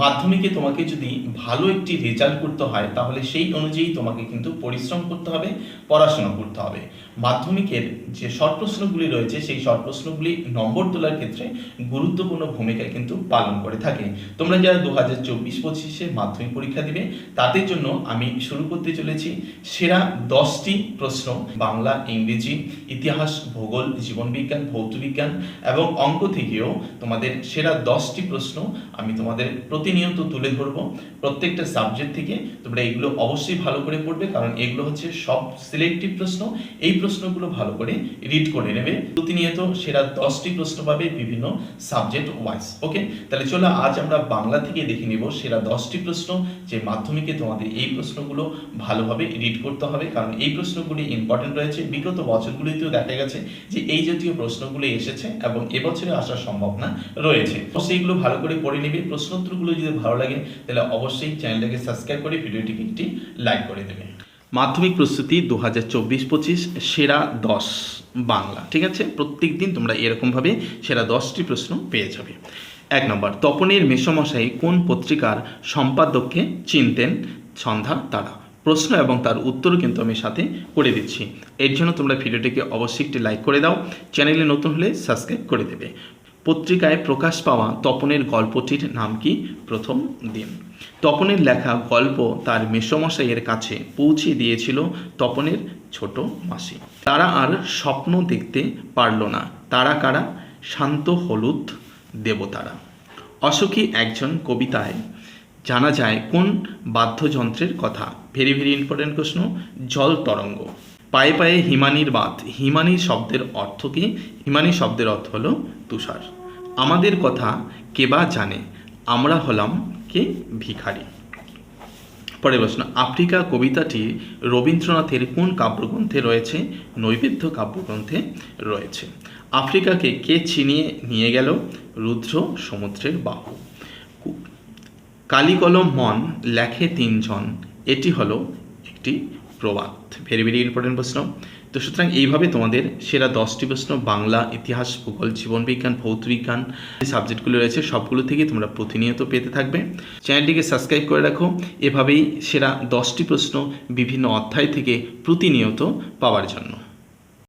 মাধ্যমিকে তোমাকে যদি ভালো একটি রেজাল্ট করতে হয়, তাহলে সেই অনুযায়ী তোমাকে কিন্তু পরিশ্রম করতে হবে, পড়াশোনা করতে হবে। মাধ্যমিকের যে শর্ট প্রশ্নগুলি রয়েছে, সেই শর্ট প্রশ্নগুলি নম্বর তোলার ক্ষেত্রে গুরুত্বপূর্ণ ভূমিকা কিন্তু পালন করে থাকে। তোমরা যারা দু হাজার চব্বিশ পঁচিশে মাধ্যমিক পরীক্ষা দিবে, তাদের জন্য আমি শুরু করতে চলেছি সেরা দশটি প্রশ্ন, বাংলা, ইংরেজি, ইতিহাস, ভূগোল, জীবনবিজ্ঞান, ভৌতবিজ্ঞান এবং অঙ্ক থেকেও তোমাদের সেরা দশটি প্রশ্ন আমি তোমাদের প্রতিনিয়ত তুলে ধরবো প্রত্যেকটা সাবজেক্ট থেকে। তোমরা এগুলো অবশ্যই ভালো করে পড়বে, কারণ এগুলো হচ্ছে সব সিলেক্টিভ প্রশ্ন। এই প্রশ্নগুলো ভালো করে রিড করে নেবে। প্রতিনিয়ত সেরা দশটি প্রশ্ন পাবে বিভিন্ন সাবজেক্ট ওয়াইজ ওকে তাহলে চলো আজ আমরা বাংলা থেকে দেখে নিব সেরা দশটি প্রশ্ন যে মাধ্যমিকে তোমাদের এই প্রশ্নগুলো ভালোভাবে রিড করতে হবে। কারণ এই প্রশ্নগুলি ইম্পর্টেন্ট রয়েছে। বিগত বছরগুলিতেও দেখা গেছে যে এই জাতীয় প্রশ্নগুলি এসেছে এবং এবছরে আসার সম্ভাবনা রয়েছে। সেইগুলো ভালো করে পড়ে নিবে। প্রশ্নোত্তরগুলো যদি ভালো লাগে, তাহলে অবশ্যই চ্যানেলটাকে সাবস্ক্রাইব করে ভিডিওটিকে একটি লাইক করে দেবে। মাধ্যমিক প্রস্তুতি দু হাজার চব্বিশ পঁচিশ, সেরা দশ বাংলা, ঠিক আছে? প্রত্যেক দিন তোমরা এরকমভাবে সেরা দশটি প্রশ্ন পেয়ে যাবে। এক নম্বর, তপনের মেসমশাই কোন পত্রিকার সম্পাদককে চিনতেন? সন্ধ্যা তারা। প্রশ্ন এবং তার উত্তরও কিন্তু আমি সাথে করে দিচ্ছি। এর জন্য তোমরা ভিডিওটিকে অবশ্যই একটি লাইক করে দাও। চ্যানেলে নতুন হলে সাবস্ক্রাইব করে দেবে। পত্রিকায় প্রকাশ পাওয়া তপনের গল্পটির নাম কি? প্রথম দিন। তপনের লেখা গল্প তার মেসমশাইয়ের কাছে পৌঁছে দিয়েছিল তপনের ছোট মাসি। তারা আর স্বপ্ন দেখতে পারল না। তারা কারা? শান্ত হলুদ দেবতারা। অশোকী একজন কবিতায়, জানা যায় কোন বাদ্যযন্ত্রের কথা? ভেরি ভেরি ইম্পর্টেন্ট প্রশ্ন। জল তরঙ্গ। পায়ে পায়ে হিমানির বাঁধ। হিমানি শব্দের অর্থ কি? হিমানি শব্দের অর্থ হলো তুষার। আমাদের কথা কে বা জানে? আমরা হলাম কে? ভিখারি। পরের প্রশ্ন, আফ্রিকা কবিতাটি রবীন্দ্রনাথের কোন কাব্যগ্রন্থে রয়েছে? নৈবেদ্য কাব্যগ্রন্থে রয়েছে। আফ্রিকাকে কে ছিনিয়ে নিয়ে গেল? রুদ্র সমুদ্রের বাহু। কালিকলম মন লেখে তিনজন। এটি হলো একটি প্রবাদ। ভেরি ভেরি ইম্পর্টেন্ট প্রশ্ন। তো সুতরাং এইভাবে তোমাদের সেরা দশটি প্রশ্ন, বাংলা, ইতিহাস, ভূগোল, জীবনবিজ্ঞান, ভৌতবিজ্ঞান যে সাবজেক্টগুলো রয়েছে, সবগুলো থেকে তোমরা প্রতিনিয়ত পেতে থাকবে। চ্যানেলটিকে সাবস্ক্রাইব করে রাখো। এভাবেই সেরা দশটি প্রশ্ন বিভিন্ন অধ্যায় থেকে প্রতিনিয়ত পাওয়ার জন্য।